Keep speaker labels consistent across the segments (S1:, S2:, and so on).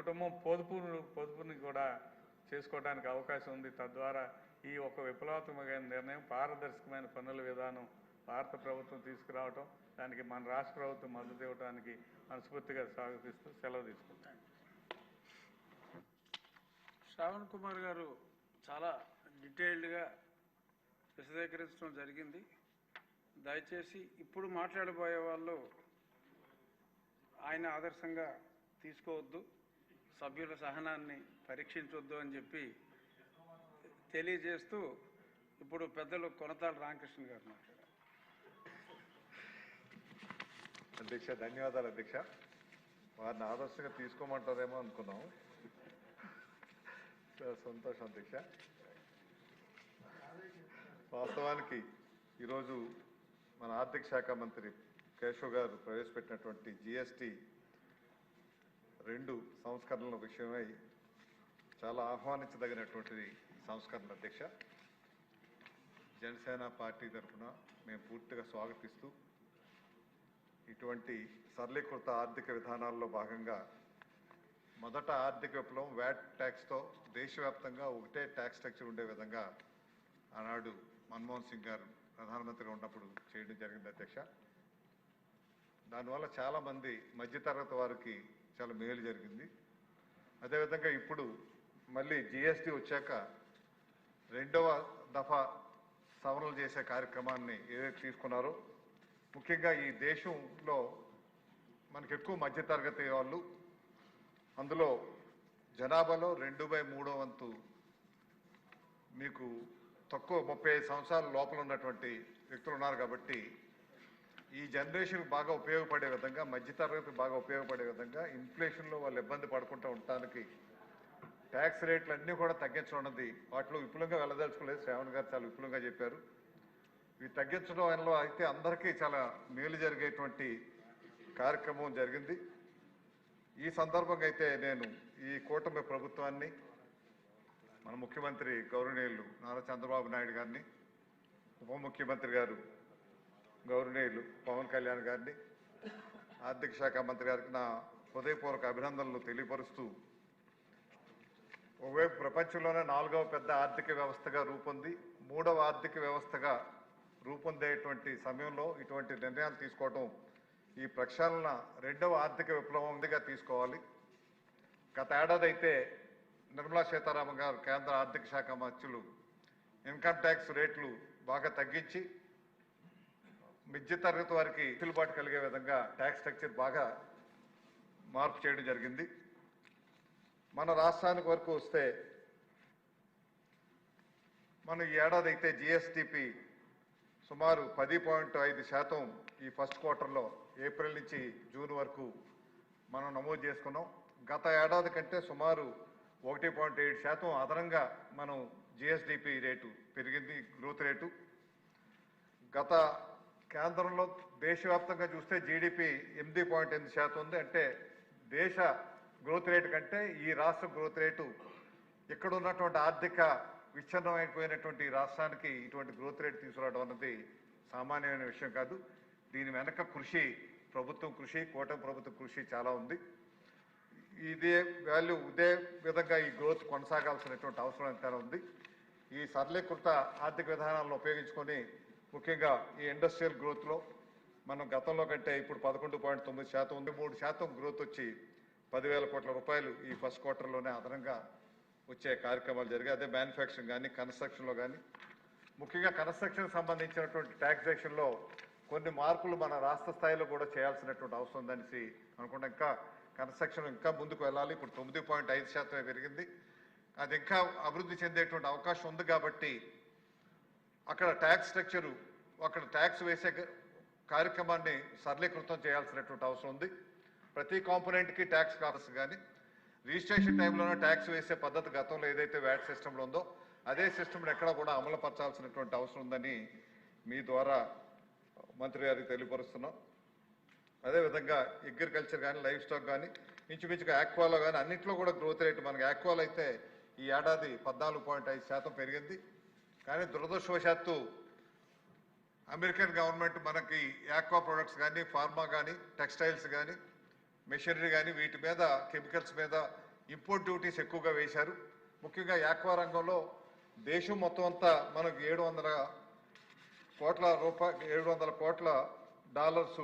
S1: కుటుంబం పొదుపు పొదుపుని కూడా చేసుకోవడానికి అవకాశం ఉంది. తద్వారా ఈ ఒక విప్లవాత్మకమైన నిర్ణయం పారదర్శకమైన పన్నుల విధానం భారత ప్రభుత్వం తీసుకురావటం దానికి మన రాష్ట్ర ప్రభుత్వం మద్దతు ఇవ్వడానికి మనస్ఫూర్తిగా స్వాగతిస్తూ సెలవు తీసుకుంటాను.
S2: శ్రావణ్ కుమార్ గారు చాలా డీటెయిల్డ్గా విశదీకరించడం జరిగింది. దయచేసి ఇప్పుడు మాట్లాడబోయే వాళ్ళు ఆయన ఆదర్శంగా తీసుకోవద్దు. సభ్యుల సహనాన్ని పరీక్షించొద్దు అని చెప్పి తెలియజేస్తూ ఇప్పుడు పెద్దలు కొనతాల రామకృష్ణ గారు మాట్లాడారు.
S3: అధ్యక్ష ధన్యవాదాలు అధ్యక్ష. వారిని ఆదర్శంగా తీసుకోమంటారేమో అనుకున్నాము సంతోషం అధ్యక్ష. వాస్తవానికి ఈరోజు మన ఆర్థిక శాఖ మంత్రి కేశవ్ గారు ప్రవేశపెట్టినటువంటి జిఎస్టి రెండు సంస్కరణల విషయమై చాలా ఆహ్వానించదగినటువంటి సంస్కరణ అధ్యక్ష. జనసేన పార్టీ తరఫున మేము పూర్తిగా స్వాగతిస్తూ ఇటువంటి సరళీకృత ఆర్థిక విధానాల్లో భాగంగా మొదట ఆర్థిక విప్లవం వ్యాట్ ట్యాక్స్తో దేశవ్యాప్తంగా ఒకటే ట్యాక్స్ స్ట్రక్చర్ ఉండే విధంగా ఆనాడు మన్మోహన్ సింగ్ గారు ప్రధానమంత్రిగా ఉన్నప్పుడు చేయడం జరిగింది అధ్యక్ష. దానివల్ల చాలామంది మధ్యతరగతి వారికి చాలా మేలు జరిగింది. అదేవిధంగా ఇప్పుడు మళ్ళీ జిఎస్టీ వచ్చాక రెండవ దఫా సవరణలు చేసే కార్యక్రమాన్ని ఏదైతే తీసుకున్నారో ముఖ్యంగా ఈ దేశంలో మనకి ఎక్కువ మధ్యతరగతి వాళ్ళు అందులో జనాభాలో రెండు బై మూడో వంతు మీకు తక్కువ ముప్పై ఐదు సంవత్సరాల లోపల ఉన్నటువంటి వ్యక్తులు ఉన్నారు కాబట్టి ఈ జనరేషన్ బాగా ఉపయోగపడే విధంగా మధ్యతరగతి బాగా ఉపయోగపడే విధంగా ఇన్ఫ్లేషన్లో వాళ్ళు ఇబ్బంది పడకుండా ఉండటానికి ట్యాక్స్ రేట్లు అన్నీ కూడా తగ్గించడం అన్నది వాటిలో విపులంగా వెళ్ళదలుచుకోలేదు. శ్రావణ్ గారు చాలా విపులంగా చెప్పారు. ఇవి తగ్గించడం వల్ల అయితే అందరికీ చాలా మేలు జరిగేటువంటి కార్యక్రమం జరిగింది. ఈ సందర్భంగా అయితే నేను ఈ కూటమి ప్రభుత్వాన్ని మన ముఖ్యమంత్రి గౌరవనీయులు నారా చంద్రబాబు నాయుడు గారిని ఉప ముఖ్యమంత్రి గారు గౌరవనీయులు పవన్ కళ్యాణ్ గారిని ఆర్థిక శాఖ మంత్రి గారికి నా హృదయపూర్వక అభినందనలు తెలియపరుస్తూ ఒకవైపు ప్రపంచంలోనే నాలుగవ పెద్ద ఆర్థిక వ్యవస్థగా రూపొంది మూడవ ఆర్థిక వ్యవస్థగా రూపొందేటువంటి సమయంలో ఇటువంటి నిర్ణయాలు తీసుకోవడం ఈ ప్రక్షాళన రెండవ ఆర్థిక విప్లవంగా తీసుకోవాలి. గత ఏడాది అయితే నిర్మలా సీతారామన్ గారు కేంద్ర ఆర్థిక శాఖ మంత్రులు ఇన్కమ్ ట్యాక్స్ రేట్లు బాగా తగ్గించి మిద్య తరగతి వారికి వెసులుబాటు కలిగే విధంగా ట్యాక్స్ స్ట్రక్చర్ బాగా మార్పు చేయడం జరిగింది. మన రాష్ట్రానికి వరకు వస్తే మనం ఈ ఏడాది అయితే జిఎస్టిపి సుమారు పది పాయింట్ ఐదు శాతం ఈ ఫస్ట్ క్వార్టర్లో ఏప్రిల్ నుంచి జూన్ వరకు మనం నమోదు చేసుకున్నాం. గత ఏడాది కంటే సుమారు ఒకటి పాయింట్ ఏడు శాతం అదనంగా మనం జిఎస్డిపి రేటు పెరిగింది గ్రోత్ రేటు గత కేంద్రంలో దేశవ్యాప్తంగా చూస్తే జీడిపి ఎనిమిది పాయింట్ ఎనిమిది శాతం ఉంది. అంటే దేశ గ్రోత్ రేటు కంటే ఈ రాష్ట్ర గ్రోత్ రేటు ఇక్కడ ఉన్నటువంటి ఆర్థిక విచ్ఛిన్నమైపోయినటువంటి రాష్ట్రానికి ఇటువంటి గ్రోత్ రేట్ తీసుకురావడం అన్నది సామాన్యమైన విషయం కాదు. దీని వెనక కృషి ప్రభుత్వం కృషి కూటమి ప్రభుత్వ కృషి చాలా ఉంది. ఇదే వాల్యూ ఇదే విధంగా ఈ గ్రోత్ కొనసాగాల్సినటువంటి అవసరం ఎంత ఉంది. ఈ సరళీకృత ఆర్థిక విధానాలను ఉపయోగించుకొని ముఖ్యంగా ఈ ఇండస్ట్రియల్ గ్రోత్లో మనం గతంలో కంటే ఇప్పుడు పదకొండు పాయింట్ తొమ్మిది శాతం ఉంది. మూడు శాతం గ్రోత్ వచ్చి పదివేల కోట్ల రూపాయలు ఈ ఫస్ట్ క్వార్టర్లోనే అదనంగా వచ్చే కార్యక్రమాలు జరిగాయి. అదే మ్యానుఫ్యాక్చరింగ్ కానీ కన్స్ట్రక్షన్లో కానీ ముఖ్యంగా కన్స్ట్రక్షన్ సంబంధించినటువంటి ట్యాక్సేషన్లో కొన్ని మార్పులు మన రాష్ట్ర స్థాయిలో కూడా చేయాల్సినటువంటి అవసరం ఉందనేసి అనుకుంటా. ఇంకా కన్స్ట్రక్షన్ ఇంకా ముందుకు వెళ్ళాలి. ఇప్పుడు తొమ్మిది పాయింట్ ఐదు శాతమే పెరిగింది. అది ఇంకా అభివృద్ధి చెందేటువంటి అవకాశం ఉంది కాబట్టి అక్కడ ట్యాక్స్ స్ట్రక్చరు అక్కడ ట్యాక్స్ వేసే కార్యక్రమాన్ని సరళీకృతం చేయాల్సినటువంటి అవసరం ఉంది. ప్రతి కాంపోనెంట్కి ట్యాక్స్ కావాల్సి కానీ రిజిస్ట్రేషన్ టైంలోనే ట్యాక్స్ వేసే పద్ధతి గతంలో ఏదైతే వ్యాట్ సిస్టంలో ఉందో అదే సిస్టమ్ని ఎక్కడ కూడా అమలుపరచాల్సినటువంటి అవసరం ఉందని మీ ద్వారా మంత్రి గారికి తెలియపరుస్తున్నాం. అదేవిధంగా అగ్రికల్చర్ కానీ లైఫ్ స్టాక్ కానీ ఇంచుమించుగా యాక్వాలో కానీ అన్నింటిలో కూడా గ్రోత్ రేట్ మనకి యాక్వాలో అయితే ఈ ఏడాది పద్నాలుగు పాయింట్ ఐదు శాతం పెరిగింది. కానీ దురదృష్టవశాత్తు అమెరికన్ గవర్నమెంట్ మనకి యాక్వా ప్రొడక్ట్స్ కానీ ఫార్మా కానీ టెక్స్టైల్స్ కానీ మెషినరీ కానీ వీటి మీద కెమికల్స్ మీద ఇంపోర్ట్ డ్యూటీస్ ఎక్కువగా వేశారు. ముఖ్యంగా యాక్వా రంగంలో దేశం మొత్తం అంతా మనకు ఏడు వందల కోట్ల రూపాయ ఏడు వందల కోట్ల డాలర్స్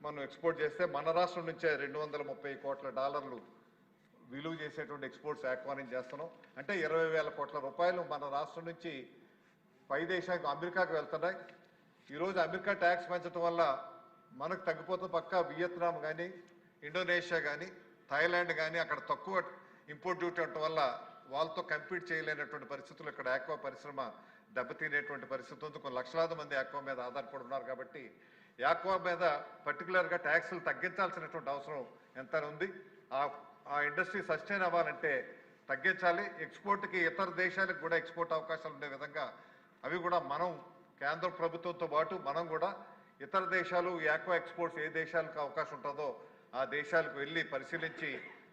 S3: మనం ఎక్స్పోర్ట్ చేస్తే మన రాష్ట్రం నుంచే రెండు వందల ముప్పై కోట్ల డాలర్లు విలువ చేసేటువంటి ఎక్స్పోర్ట్స్ ఆహ్వానం చేస్తున్నాం. అంటే ఇరవై వేల కోట్ల రూపాయలు మన రాష్ట్రం నుంచి పై దేశానికి అమెరికాకు వెళ్తున్నాయి. ఈరోజు అమెరికా ట్యాక్స్ పెంచడం వల్ల మనకు తగ్గిపోతే పక్క వియత్నాం కానీ ఇండోనేషియా కానీ థాయిలాండ్ కానీ అక్కడ తక్కువ ఇంపోర్ట్ డ్యూటీ ఉండటం వల్ల వాళ్ళతో కంపీట్ చేయలేనటువంటి పరిస్థితులు ఇక్కడ ఆక్వా పరిశ్రమ దెబ్బతినేటువంటి పరిస్థితి ఉంది. కొన్ని లక్షలాది మంది ఆక్వా మీద ఆధారపడి ఉన్నారు కాబట్టి యాక్వా మీద పర్టికులర్గా ట్యాక్సులు తగ్గించాల్సినటువంటి అవసరం ఎంత ఉంది. ఆ ఆ ఇండస్ట్రీ సస్టైన్ అవ్వాలంటే తగ్గించాలి. ఎక్స్పోర్ట్కి ఇతర దేశాలకు కూడా ఎక్స్పోర్ట్ అవకాశాలు ఉండే విధంగా అవి కూడా మనం కేంద్ర ప్రభుత్వంతో పాటు మనం కూడా ఇతర దేశాలు యాక్వా ఎక్స్పోర్ట్స్ ఏ దేశాలకు అవకాశం ఉంటుందో ఆ దేశాలకు వెళ్ళి పరిశీలించి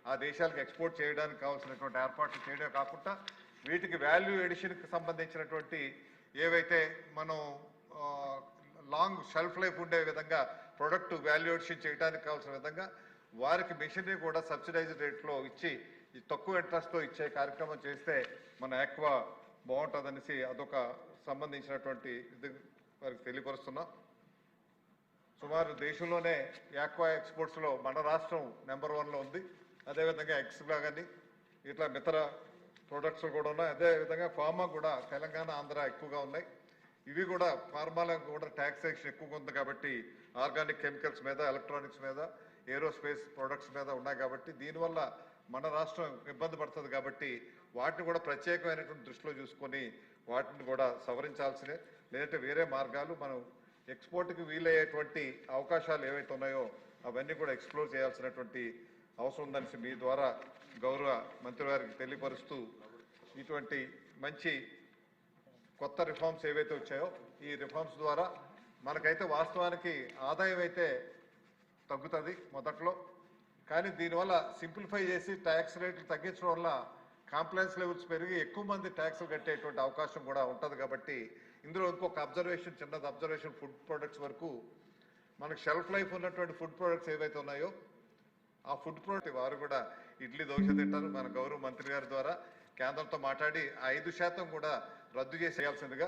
S3: ఆ దేశాలకు ఎక్స్పోర్ట్ చేయడానికి కావాల్సినటువంటి ఏర్పాట్లు చేయడమే కాకుండా వీటికి వాల్యూ ఎడిషన్కి సంబంధించినటువంటి ఏవైతే మనం లాంగ్ షెల్ఫ్ లైఫ్ ఉండే విధంగా ప్రొడక్ట్ వాల్యూ ఎడిషన్ చేయడానికి కావాల్సిన విధంగా వారికి మిషనరీ కూడా సబ్సిడైజ్డ్ రేట్లో ఇచ్చి తక్కువ ఇంట్రెస్ట్తో ఇచ్చే కార్యక్రమం చేస్తే మన ఎక్కువ బాగుంటుందనేసి అదొక సంబంధించినటువంటి ఇది వారికి తెలియపరుస్తున్నాం. సుమారు దేశంలోనే యాక్వా ఎక్స్పోర్ట్స్లో మన రాష్ట్రం నెంబర్ వన్లో ఉంది. అదేవిధంగా ఎక్స్గా కానీ ఇట్లా మితర ప్రొడక్ట్స్ కూడా ఉన్నాయి. అదేవిధంగా ఫార్మా కూడా తెలంగాణ ఆంధ్ర ఎక్కువగా ఉన్నాయి. ఇవి కూడా ఫార్మాలకు కూడా ట్యాక్సేషన్ ఎక్కువగా ఉంది కాబట్టి ఆర్గానిక్ కెమికల్స్ మీద ఎలక్ట్రానిక్స్ మీద ఏరోస్పేస్ ప్రొడక్ట్స్ మీద ఉన్నాయి కాబట్టి దీనివల్ల మన రాష్ట్రం ఇబ్బంది పడుతుంది కాబట్టి వాటిని కూడా ప్రత్యేకమైనటువంటి దృష్టిలో చూసుకొని వాటిని కూడా సవరించాల్సిన లేదంటే వేరే మార్గాలు మనం ఎక్స్పోర్ట్కి వీలయ్యేటువంటి అవకాశాలు ఏవైతే ఉన్నాయో అవన్నీ కూడా ఎక్స్ప్లోర్ చేయాల్సినటువంటి అవసరం ఉందని మీ ద్వారా గౌరవ మంత్రి వారికి తెలియపరుస్తూ ఇటువంటి మంచి కొత్త రిఫార్మ్స్ ఏవైతే వచ్చాయో ఈ రిఫార్మ్స్ ద్వారా మనకైతే వాస్తవానికి ఆదాయం అయితే తగ్గుతుంది మొదట్లో కానీ దీనివల్ల సింప్లిఫై చేసి ట్యాక్స్ రేట్లు తగ్గించడం వల్ల కాంప్లైన్స్ లెవెల్స్ పెరిగి ఎక్కువ మంది ట్యాక్స్లు కట్టేటువంటి అవకాశం కూడా ఉంటుంది కాబట్టి ఇందులో ఇంకొక అబ్జర్వేషన్ చిన్నది అబ్జర్వేషన్ ఫుడ్ ప్రొడక్ట్స్ వరకు మనకు షెల్ఫ్ లైఫ్ ఉన్నటువంటి ఫుడ్ ప్రొడక్ట్స్ ఏవైతే ఉన్నాయో ఆ ఫుడ్ ప్రొడక్ట్ వారు కూడా ఇడ్లీ దోశ తింటారు. మన గౌరవ మంత్రి గారి ద్వారా కేంద్రంతో మాట్లాడి ఆ ఐదు శాతం కూడా రద్దు చేసేయాల్సిందిగా